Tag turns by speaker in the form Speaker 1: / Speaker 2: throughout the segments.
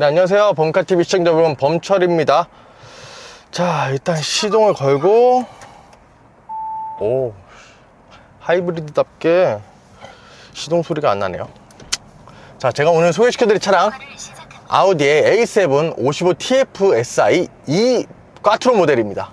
Speaker 1: 네, 안녕하세요. 범카TV 시청자 여러분, 범철입니다. 자, 일단 시동을 걸고, 오, 하이브리드답게 시동 소리가 안 나네요. 자, 제가 오늘 소개시켜드릴 차량, 아우디의 A7 55TF SI E 꽈트로 모델입니다.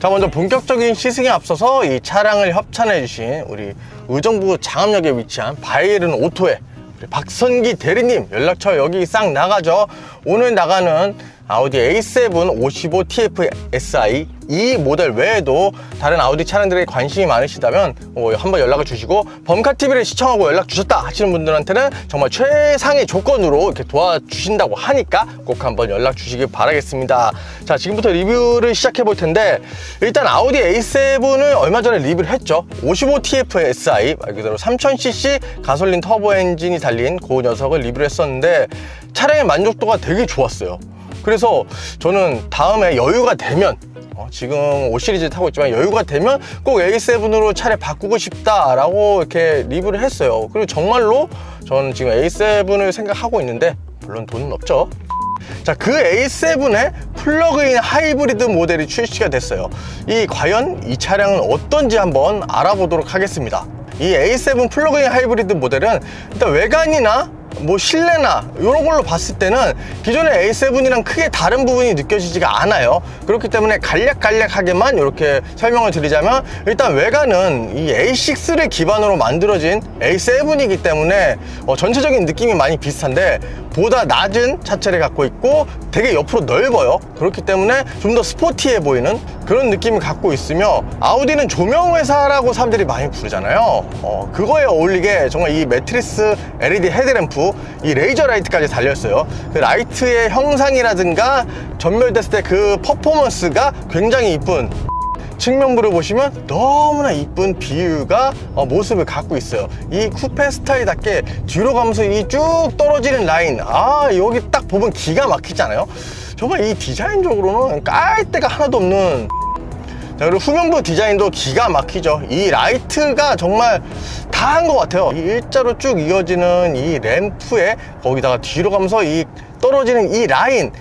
Speaker 1: 자, 먼저 본격적인 시승에 앞서서 이 차량을 협찬해 주신 우리 의정부 장암역에 위치한 바이에른 오토의 박선기 대리님 연락처 여기 싹 나가죠. 오늘 나가는 아우디 A7 55TF SI 이 모델 외에도 다른 아우디 차량들에 관심이 많으시다면 어, 한번 연락을 주시고 범카TV를 시청하고 연락 주셨다 하시는 분들한테는 정말 최상의 조건으로 이렇게 도와주신다고 하니까 꼭 한번 연락 주시길 바라겠습니다. 자, 지금부터 리뷰를 시작해 볼 텐데 일단 아우디 A7을 얼마 전에 리뷰를 했죠. 55TF SI 말 그대로 3000cc 가솔린 터보 엔진이 달린 그 녀석을 리뷰를 했었는데 차량의 만족도가 되게 좋았어요. 그래서 저는 다음에 여유가 되면 어, 지금 5 시리즈 타고 있지만 여유가 되면 꼭 A7으로 차를 바꾸고 싶다라고 이렇게 리뷰를 했어요. 그리고 정말로 저는 지금 A7을 생각하고 있는데 물론 돈은 없죠. 자, 그 A7의 플러그인 하이브리드 모델이 출시가 됐어요. 이 과연 이 차량은 어떤지 한번 알아보도록 하겠습니다. 이 A7 플러그인 하이브리드 모델은 일단 외관이나 뭐 실내나 이런 걸로 봤을 때는 기존의 A7이랑 크게 다른 부분이 느껴지지가 않아요. 그렇기 때문에 간략간략하게만 이렇게 설명을 드리자면 일단 외관은 이 A6를 기반으로 만들어진 A7이기 때문에 어, 전체적인 느낌이 많이 비슷한데 보다 낮은 차체를 갖고 있고 되게 옆으로 넓어요. 그렇기 때문에 좀 더 스포티해 보이는 그런 느낌을 갖고 있으며 아우디는 조명 회사라고 사람들이 많이 부르잖아요. 어, 그거에 어울리게 정말 이 매트리스 LED 헤드램프 이 레이저 라이트까지 달렸어요. 그 라이트의 형상이라든가 전멸됐을 때 그 퍼포먼스가 굉장히 이쁜 측면부를 보시면 너무나 이쁜 비율과 어, 모습을 갖고 있어요. 이 쿠페 스타일답게 뒤로 가면서 이 쭉 떨어지는 라인. 아 여기 딱 보면 기가 막히잖아요? 정말 이 디자인적으로는 깔 데가 하나도 없는. 자, 그리고 후면부 디자인도 기가 막히죠. 이 라이트가 정말 다 한 것 같아요. 이 일자로 쭉 이어지는 이 램프에 거기다가 뒤로 가면서 이 떨어지는 이 라인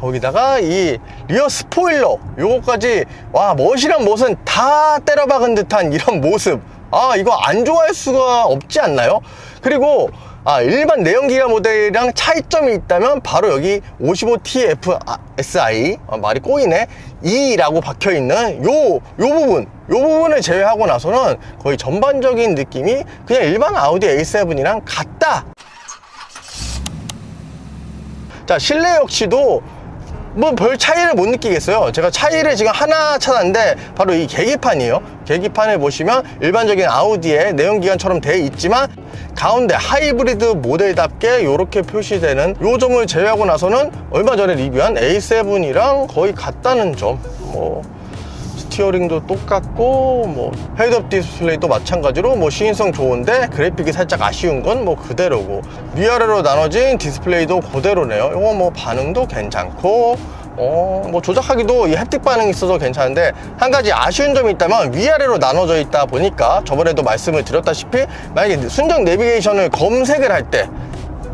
Speaker 1: 거기다가 이 리어 스포일러 요거까지 와 멋이란 멋은 다 때려박은 듯한 이런 모습. 아 이거 안 좋아할 수가 없지 않나요? 그리고 아, 일반 내연기관 모델이랑 차이점이 있다면 바로 여기 55TF SI 아, 말이 꼬이네. 2라고 박혀 있는 요, 요 부분. 요 부분을 제외하고 나서는 거의 전반적인 느낌이 그냥 일반 아우디 A7이랑 같다. 자 실내 역시도 뭐 별 차이를 못 느끼겠어요. 제가 차이를 지금 하나 찾았는데 바로 이 계기판이에요. 계기판을 보시면 일반적인 아우디의 내연기관처럼 되어 있지만 가운데 하이브리드 모델답게 이렇게 표시되는 요 점을 제외하고 나서는 얼마 전에 리뷰한 A7이랑 거의 같다는 점뭐 스티어링도 똑같고 뭐 헤드업 디스플레이도 마찬가지로 뭐 시인성 좋은데 그래픽이 살짝 아쉬운 건 뭐 그대로고. 위아래로 나눠진 디스플레이도 그대로네요. 이거 뭐 반응도 괜찮고 어, 뭐 조작하기도 이 햅틱 반응이 있어서 괜찮은데 한 가지 아쉬운 점이 있다면 위아래로 나눠져 있다 보니까 저번에도 말씀을 드렸다시피 만약에 순정 내비게이션을 검색을 할 때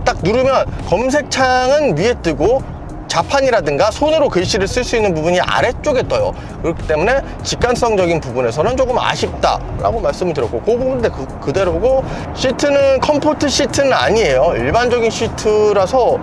Speaker 1: 딱 누르면 검색창은 위에 뜨고 자판이라든가 손으로 글씨를 쓸 수 있는 부분이 아래쪽에 떠요. 그렇기 때문에 직관성적인 부분에서는 조금 아쉽다 라고 말씀을 드렸고 그 부분도 그, 그대로고 시트는 컴포트 시트는 아니에요. 일반적인 시트라서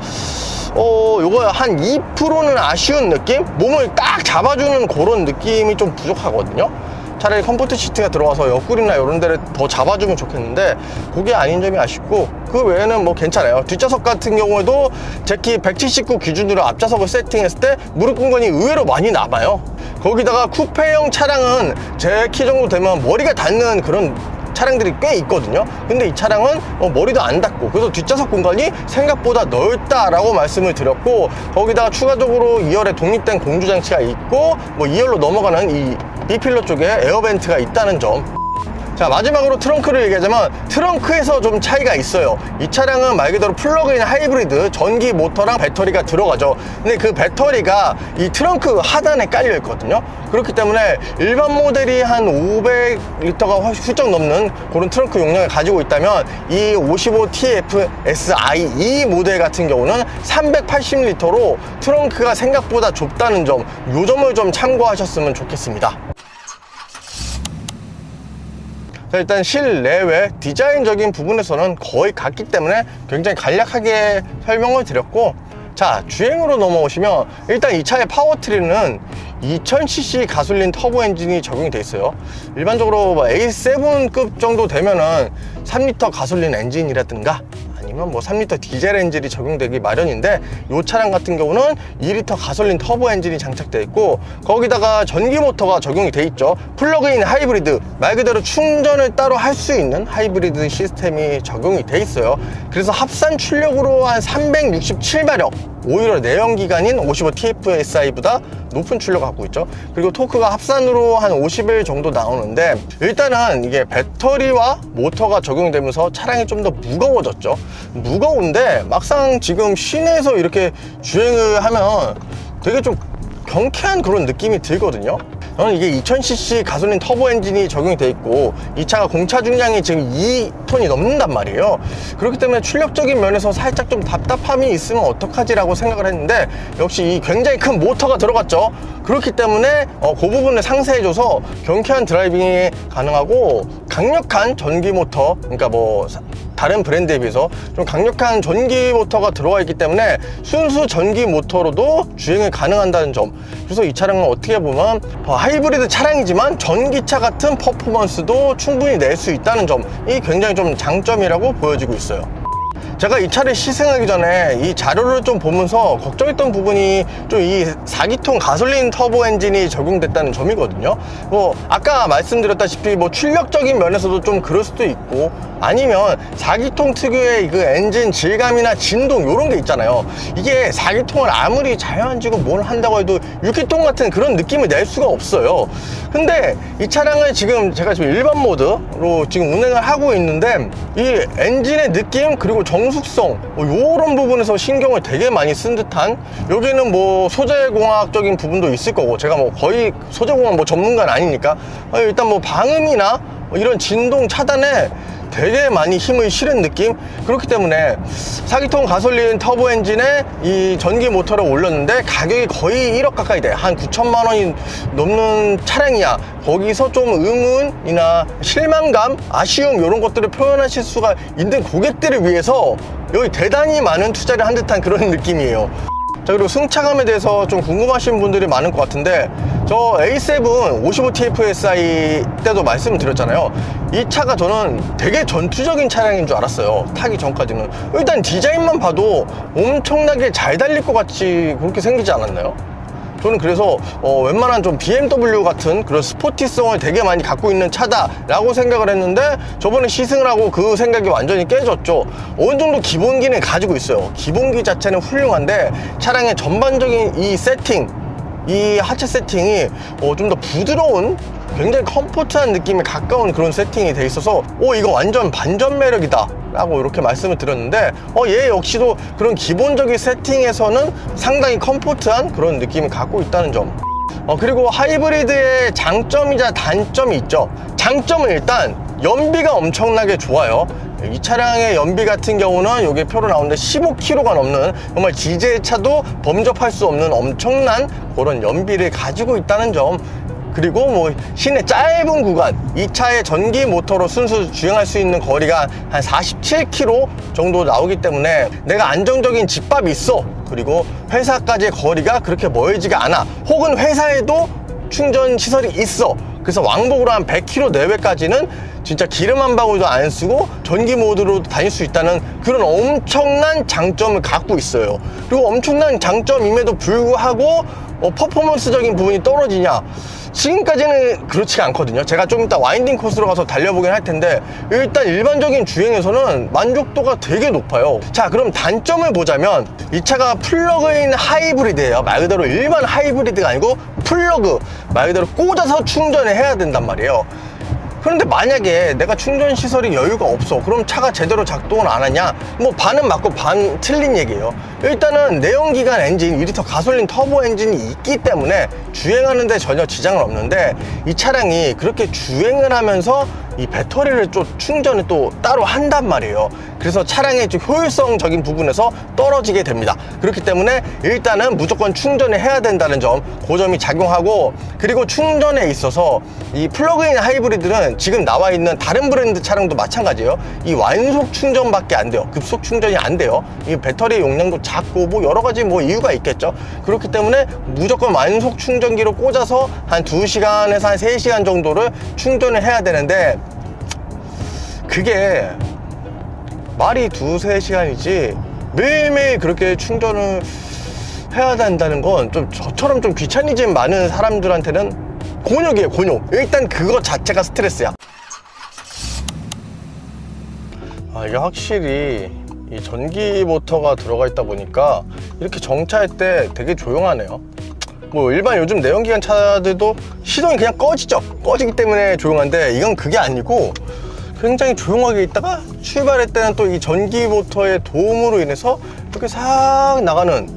Speaker 1: 어 요거 한 2%는 아쉬운 느낌? 몸을 딱 잡아주는 그런 느낌이 좀 부족하거든요 차라리 컴포트 시트가 들어와서 옆구리나 이런 데를 더 잡아주면 좋겠는데 그게 아닌 점이 아쉽고 그 외에는 뭐 괜찮아요. 뒷좌석 같은 경우에도 제키 179 기준으로 앞좌석을 세팅했을 때 무릎 공간이 의외로 많이 남아요. 거기다가 쿠페형 차량은 제 키 정도 되면 머리가 닿는 그런 차량들이 꽤 있거든요. 근데 이 차량은 어, 머리도 안 닿고 그래서 뒷좌석 공간이 생각보다 넓다라고 말씀을 드렸고 거기다가 추가적으로 2열에 독립된 공조 장치가 있고 뭐 2열로 넘어가는 이 B필러 쪽에 에어벤트가 있다는 점. 자 마지막으로 트렁크를 얘기하자면 트렁크에서 좀 차이가 있어요. 이 차량은 말 그대로 플러그인 하이브리드 전기 모터랑 배터리가 들어가죠. 근데 그 배터리가 이 트렁크 하단에 깔려 있거든요. 그렇기 때문에 일반 모델이 한 500리터가 훌쩍 넘는 그런 트렁크 용량을 가지고 있다면 이 55TFSI 이 모델 같은 경우는 380리터로 트렁크가 생각보다 좁다는 점이 점을 좀 참고하셨으면 좋겠습니다. 자, 일단 실내외 디자인적인 부분에서는 거의 같기 때문에 굉장히 간략하게 설명을 드렸고 자 주행으로 넘어오시면 일단 이 차의 파워트리는 2000cc 가솔린 터보 엔진이 적용이 돼 있어요. 일반적으로 뭐 A7급 정도 되면은 3리터 가솔린 엔진이라든가 아니면 뭐 3리터 디젤 엔진이 적용되기 마련인데 이 차량 같은 경우는 2리터 가솔린 터보 엔진이 장착되어 있고 거기다가 전기 모터가 적용이 돼 있죠. 플러그인 하이브리드 말 그대로 충전을 따로 할 수 있는 하이브리드 시스템이 적용이 돼 있어요. 그래서 합산 출력으로 한 367마력 오히려 내연기관인 55TFSI보다 높은 출력을 갖고 있죠. 그리고 토크가 합산으로 한51 정도 나오는데 일단은 이게 배터리와 모터가 적용되면서 차량이 좀 더 무거워졌죠. 무거운데 막상 지금 시내에서 이렇게 주행을 하면 되게 좀 경쾌한 그런 느낌이 들거든요 저는 이게 2000cc 가솔린 터보 엔진이 적용이 돼 있고 이 차가 공차 중량이 지금 2톤이 넘는단 말이에요. 그렇기 때문에 출력적인 면에서 살짝 좀 답답함이 있으면 어떡하지라고 생각을 했는데 역시 이 굉장히 큰 모터가 들어갔죠. 그렇기 때문에 어, 그 부분을 상세해줘서 경쾌한 드라이빙이 가능하고 강력한 전기 모터 그러니까 뭐 다른 브랜드에 비해서 좀 강력한 전기 모터가 들어와 있기 때문에 순수 전기 모터로도 주행이 가능한다는 점. 그래서 이 차량은 어떻게 보면 어, 하이브리드 차량이지만 전기차 같은 퍼포먼스도 충분히 낼 수 있다는 점이 굉장히 좀 장점이라고 보여지고 있어요 제가 이 차를 시승하기 전에 이 자료를 좀 보면서 걱정했던 부분이 좀 이 4기통 가솔린 터보 엔진이 적용됐다는 점이거든요. 뭐 아까 말씀드렸다시피 뭐 출력적인 면에서도 좀 그럴 수도 있고 아니면 4기통 특유의 그 엔진 질감이나 진동 이런 게 있잖아요. 이게 4기통을 아무리 잘 만지고 뭘 한다고 해도 6기통 같은 그런 느낌을 낼 수가 없어요. 근데 이 차량을 지금 제가 지금 일반 모드로 지금 운행을 하고 있는데 이 엔진의 느낌 그리고 정 숙성. 뭐 이런 부분에서 신경을 되게 많이 쓴 듯한 여기는 뭐 소재공학적인 부분도 있을 거고 제가 뭐 거의 소재공학 뭐 전문가는 아니니까. 어, 일단 뭐 방음이나 뭐 이런 진동 차단에 되게 많이 힘을 실은 느낌? 그렇기 때문에 4기통 가솔린 터보 엔진에 이 전기 모터를 올렸는데 가격이 거의 1억 가까이 돼한 9천만 원이 넘는 차량이야. 거기서 좀 의문이나 실망감 아쉬움 이런 것들을 표현하실 수가 있는 고객들을 위해서 여기 대단히 많은 투자를 한 듯한 그런 느낌이에요 자 그리고 승차감에 대해서 좀 궁금하신 분들이 많은 것 같은데 저 A7 55TFSI 때도 말씀을 드렸잖아요. 이 차가 저는 되게 전투적인 차량인 줄 알았어요. 타기 전까지는. 일단 디자인만 봐도 엄청나게 잘 달릴 것 같이 그렇게 생기지 않았나요? 저는 그래서 어, 웬만한 좀 BMW 같은 그런 스포티성을 되게 많이 갖고 있는 차다라고 생각을 했는데 저번에 시승을 하고 그 생각이 완전히 깨졌죠. 어느 정도 기본기는 가지고 있어요. 기본기 자체는 훌륭한데 차량의 전반적인 이 세팅, 이 하체 세팅이 어, 좀 더 부드러운 굉장히 컴포트한 느낌에 가까운 그런 세팅이 돼 있어서 오 이거 완전 반전 매력이다 라고 이렇게 말씀을 드렸는데 어, 얘 역시도 그런 기본적인 세팅에서는 상당히 컴포트한 그런 느낌을 갖고 있다는 점. 어, 그리고 하이브리드의 장점이자 단점이 있죠. 장점은 일단 연비가 엄청나게 좋아요. 이 차량의 연비 같은 경우는 여기 표로 나오는데 15km가 넘는 정말 디젤차도 범접할 수 없는 엄청난 그런 연비를 가지고 있다는 점 그리고 뭐 시내 짧은 구간 이 차의 전기 모터로 순수 주행할 수 있는 거리가 한 47km 정도 나오기 때문에 내가 안정적인 집밥이 있어 그리고 회사까지의 거리가 그렇게 멀지가 않아 혹은 회사에도 충전 시설이 있어 그래서 왕복으로 한 100km 내외까지는 진짜 기름 한 방울도 안 쓰고 전기 모드로 다닐 수 있다는 그런 엄청난 장점을 갖고 있어요. 그리고 엄청난 장점임에도 불구하고 어, 퍼포먼스적인 부분이 떨어지냐? 지금까지는 그렇지가 않거든요. 제가 좀 이따 와인딩 코스로 가서 달려보긴 할 텐데 일단 일반적인 주행에서는 만족도가 되게 높아요. 자, 그럼 단점을 보자면 이 차가 플러그인 하이브리드예요. 말 그대로 일반 하이브리드가 아니고 플러그 말 그대로 꽂아서 충전을 해야 된단 말이에요. 그런데 만약에 내가 충전 시설이 여유가 없어 그럼 차가 제대로 작동을 안 하냐? 뭐 반은 맞고 반 틀린 얘기예요. 일단은 내연기관 엔진 2리터 가솔린 터보 엔진이 있기 때문에 주행하는데 전혀 지장은 없는데 이 차량이 그렇게 주행을 하면서 이 배터리를 또 충전을 또 따로 한단 말이에요 그래서 차량의 좀 효율성적인 부분에서 떨어지게 됩니다 그렇기 때문에 일단은 무조건 충전을 해야 된다는 점, 그 점이 작용하고 그리고 충전에 있어서 이 플러그인 하이브리드는 지금 나와 있는 다른 브랜드 차량도 마찬가지예요. 이 완속 충전밖에 안 돼요. 급속 충전이 안 돼요. 이 배터리 용량도 작고 뭐 여러 가지 뭐 이유가 있겠죠. 그렇기 때문에 무조건 완속 충전기로 꽂아서 한 2시간에서 한 3시간 정도를 충전을 해야 되는데 그게 말이 두세 시간이지 매일매일 그렇게 충전을 해야 된다는 건 좀 저처럼 좀 귀차니즘 많은 사람들한테는 곤욕이에요 곤욕. 일단 그거 자체가 스트레스야. 아 이게 확실히 이 전기 모터가 들어가 있다 보니까 이렇게 정차할 때 되게 조용하네요. 뭐 일반 요즘 내연기관 차들도 시동이 그냥 꺼지죠. 꺼지기 때문에 조용한데 이건 그게 아니고 굉장히 조용하게 있다가 출발할 때는 또 이 전기 모터의 도움으로 인해서 이렇게 싹 나가는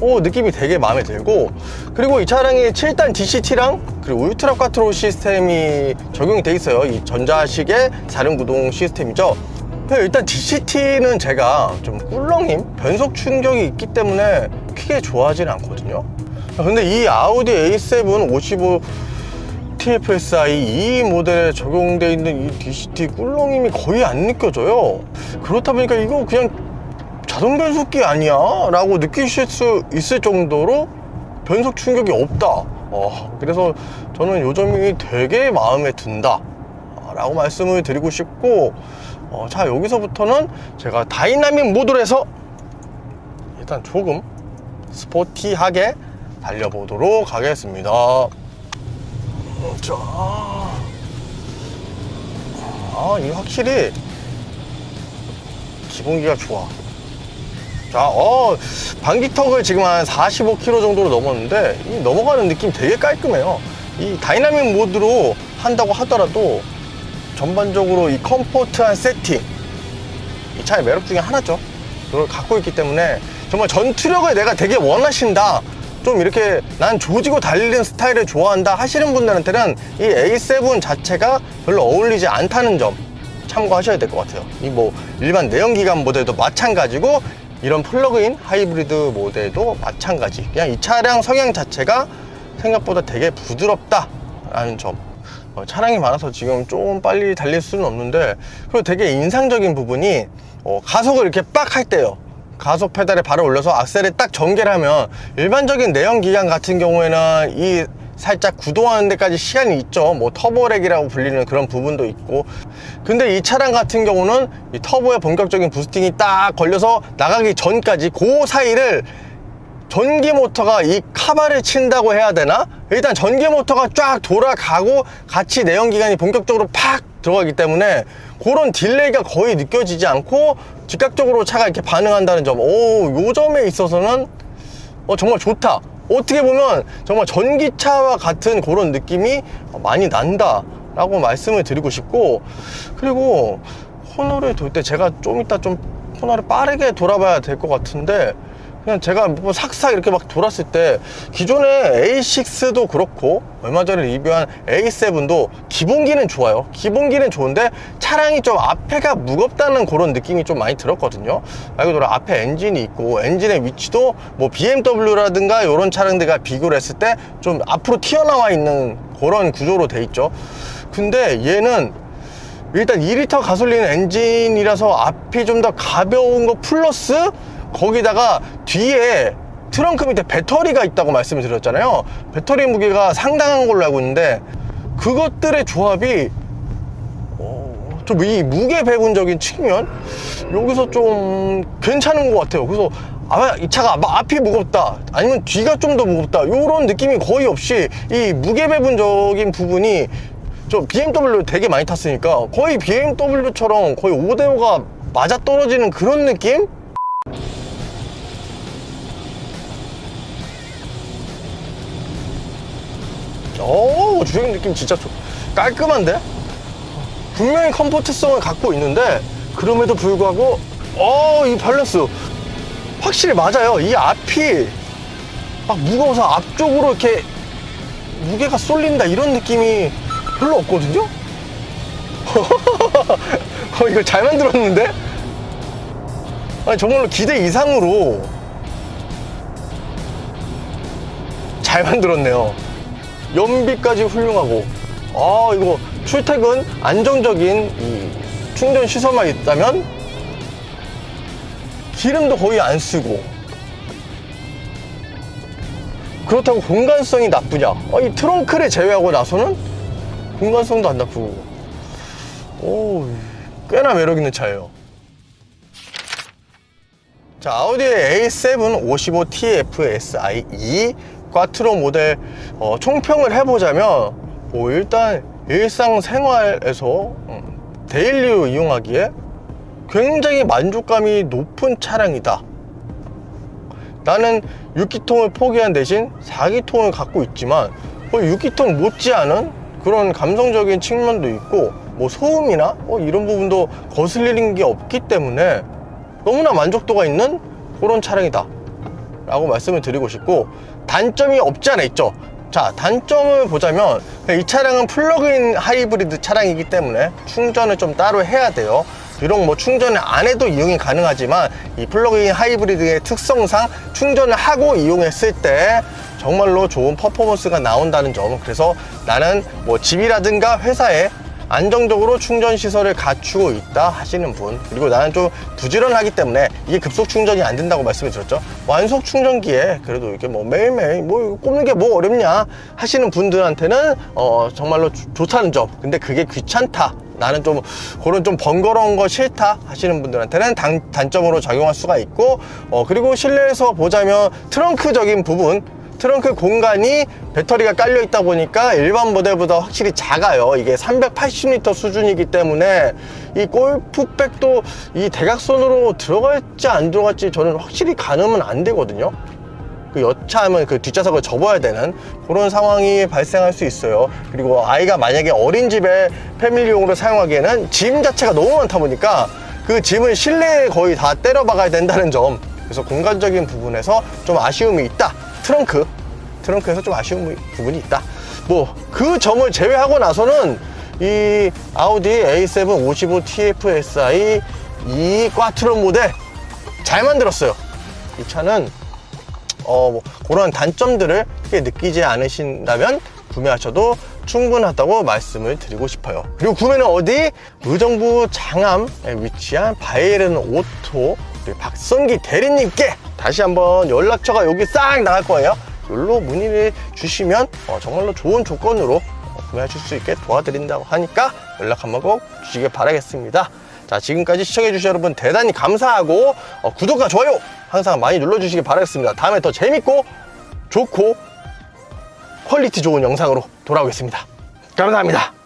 Speaker 1: 오, 느낌이 되게 마음에 들고 그리고 이 차량이 7단 DCT랑 그리고 울트라 꽈트로 시스템이 적용이 돼 있어요. 이 전자식의 사륜구동 시스템이죠. 근데 일단 DCT는 제가 좀 꿀렁임 변속 충격이 있기 때문에 크게 좋아하지는 않거든요. 근데 이 아우디 A7 55 TFSI 이 모델에 적용되어 있는 이 DCT 꿀렁임이 거의 안 느껴져요. 그렇다 보니까 이거 그냥 자동 변속기 아니야? 라고 느끼실 수 있을 정도로 변속 충격이 없다. 어, 그래서 저는 요 점이 되게 마음에 든다. 라고 말씀을 드리고 싶고 어, 자 여기서부터는 제가 다이나믹 모드로 해서 일단 조금 스포티하게 달려보도록 하겠습니다 자, 아, 이 확실히 기본기가 좋아. 자, 어, 방지턱을 지금 한 45km 정도로 넘었는데, 이 넘어가는 느낌 되게 깔끔해요. 이 다이나믹 모드로 한다고 하더라도, 전반적으로 이 컴포트한 세팅, 이 차의 매력 중에 하나죠. 그걸 갖고 있기 때문에, 정말 전투력을 내가 되게 원하신다. 좀 이렇게 난 조지고 달리는 스타일을 좋아한다 하시는 분들한테는 이 A7 자체가 별로 어울리지 않다는 점 참고하셔야 될 것 같아요. 이 뭐 일반 내연기관 모델도 마찬가지고 이런 플러그인 하이브리드 모델도 마찬가지. 그냥 이 차량 성향 자체가 생각보다 되게 부드럽다 라는 점. 어, 차량이 많아서 지금 좀 빨리 달릴 수는 없는데 그리고 되게 인상적인 부분이 어, 가속을 이렇게 빡 할 때요. 가속 페달에 발을 올려서 악셀에 딱 전개를 하면 일반적인 내연 기관 같은 경우에는 이 살짝 구동하는 데까지 시간이 있죠. 뭐 터보렉이라고 불리는 그런 부분도 있고. 근데 이 차량 같은 경우는 이 터보의 본격적인 부스팅이 딱 걸려서 나가기 전까지 그 사이를 전기 모터가 이 카바를 친다고 해야 되나? 일단 전기 모터가 쫙 돌아가고 같이 내연기관이 본격적으로 팍 들어가기 때문에 그런 딜레이가 거의 느껴지지 않고 즉각적으로 차가 이렇게 반응한다는 점. 오, 요 점에 있어서는 어, 정말 좋다. 어떻게 보면 정말 전기차와 같은 그런 느낌이 많이 난다. 라고 말씀을 드리고 싶고, 그리고 코너를 돌 때 제가 좀 이따 좀 코너를 빠르게 돌아봐야 될 것 같은데, 그냥 제가 뭐 삭삭 이렇게 막 돌았을 때 기존의 A6도 그렇고 얼마 전에 리뷰한 A7도 기본기는 좋아요. 기본기는 좋은데 차량이 좀 앞에가 무겁다는 그런 느낌이 좀 많이 들었거든요. 말 그대로 앞에 엔진이 있고 엔진의 위치도 뭐 BMW라든가 이런 차량들과 비교를 했을 때 좀 앞으로 튀어나와 있는 그런 구조로 돼 있죠. 근데 얘는 일단 2리터 가솔린 엔진이라서 앞이 좀 더 가벼운 거 플러스 거기다가 뒤에 트렁크 밑에 배터리가 있다고 말씀을 드렸잖아요 배터리 무게가 상당한 걸로 알고 있는데 그것들의 조합이 어, 좀이 무게 배분적인 측면 여기서 좀 괜찮은 것 같아요. 그래서 아, 이 차가 막 앞이 무겁다 아니면 뒤가 좀 더 무겁다 이런 느낌이 거의 없이 이 무게 배분적인 부분이 저 BMW 되게 많이 탔으니까 거의 BMW처럼 거의 5대5가 맞아 떨어지는 그런 느낌? 오 주행 느낌 진짜 좋- 깔끔한데? 분명히 컴포트성을 갖고 있는데 그럼에도 불구하고 어이 밸런스. 확실히 맞아요. 이 앞이 막 무거워서 앞쪽으로 이렇게 무게가 쏠린다 이런 느낌이 별로 없거든요? 어, 이거 잘 만들었는데? 아니 정말로 기대 이상으로 잘 만들었네요 연비까지 훌륭하고. 아 이거 출퇴근 안정적인 이 충전 시설만 있다면 기름도 거의 안 쓰고. 그렇다고 공간성이 나쁘냐? 아, 이 트렁크를 제외하고 나서는 공간성도 안 나쁘고. 오 꽤나 매력 있는 차예요. 자, 아우디의 A7 55TFSI 2 꽈트로 모델 어, 총평을 해보자면 뭐 일단 일상생활에서 음, 데일리로 이용하기에 굉장히 만족감이 높은 차량이다. 나는 6기통을 포기한 대신 4기통을 갖고 있지만 거의 6기통 못지않은 그런 감성적인 측면도 있고 뭐 소음이나 뭐 이런 부분도 거슬리는 게 없기 때문에 너무나 만족도가 있는 그런 차량이다 라고 말씀을 드리고 싶고 단점이 없지 않아 있죠. 자 단점을 보자면 이 차량은 플러그인 하이브리드 차량이기 때문에 충전을 좀 따로 해야 돼요. 비록 뭐 충전을 안 해도 이용이 가능하지만 이 플러그인 하이브리드의 특성상 충전을 하고 이용했을 때 정말로 좋은 퍼포먼스가 나온다는 점 그래서 나는 뭐 집이라든가 회사에 안정적으로 충전 시설을 갖추고 있다 하시는 분. 그리고 나는 좀 부지런하기 때문에 이게 급속 충전이 안 된다고 말씀을 드렸죠. 완속 충전기에 그래도 이게 뭐 매일매일 뭐 꼽는 게 뭐 어렵냐 하시는 분들한테는 어 정말로 조- 좋다는 점. 근데 그게 귀찮다. 나는 좀 그런 좀 번거로운 거 싫다 하시는 분들한테는 단, 단점으로 작용할 수가 있고 어 그리고 실내에서 보자면 트렁크적인 부분 트렁크 공간이 배터리가 깔려 있다 보니까 일반 모델보다 확실히 작아요. 이게 380리터 수준이기 때문에 이 골프백도 이 대각선으로 들어갈지 안 들어갈지 저는 확실히 가늠은 안 되거든요. 그 여차하면 그 뒷좌석을 접어야 되는 그런 상황이 발생할 수 있어요. 그리고 아이가 만약에 어린 집에 패밀리용으로 사용하기에는 짐 자체가 너무 많다 보니까 그 짐을 실내에 거의 다 때려 박아야 된다는 점. 그래서 공간적인 부분에서 좀 아쉬움이 있다. 트렁크. 트렁크에서 좀 아쉬운 부분이 있다. 뭐 그 점을 제외하고 나서는 이 아우디 A7 55 TFSI 이 꽈트로 모델 잘 만들었어요. 이 차는 어, 뭐, 그런 단점들을 크게 느끼지 않으신다면 구매하셔도 충분하다고 말씀을 드리고 싶어요. 그리고 구매는 어디? 의정부 장암에 위치한 바이에른 오토 박성기 대리님께 다시 한번 연락처가 여기 싹 나갈 거예요. 여기로 문의를 주시면 어, 정말로 좋은 조건으로 어, 구매하실 수 있게 도와드린다고 하니까 연락 한번 꼭 주시길 바라겠습니다. 자, 지금까지 시청해주신 여러분 대단히 감사하고 어, 구독과 좋아요 항상 많이 눌러주시기 바라겠습니다. 다음에 더 재밌고 좋고 퀄리티 좋은 영상으로 돌아오겠습니다. 감사합니다.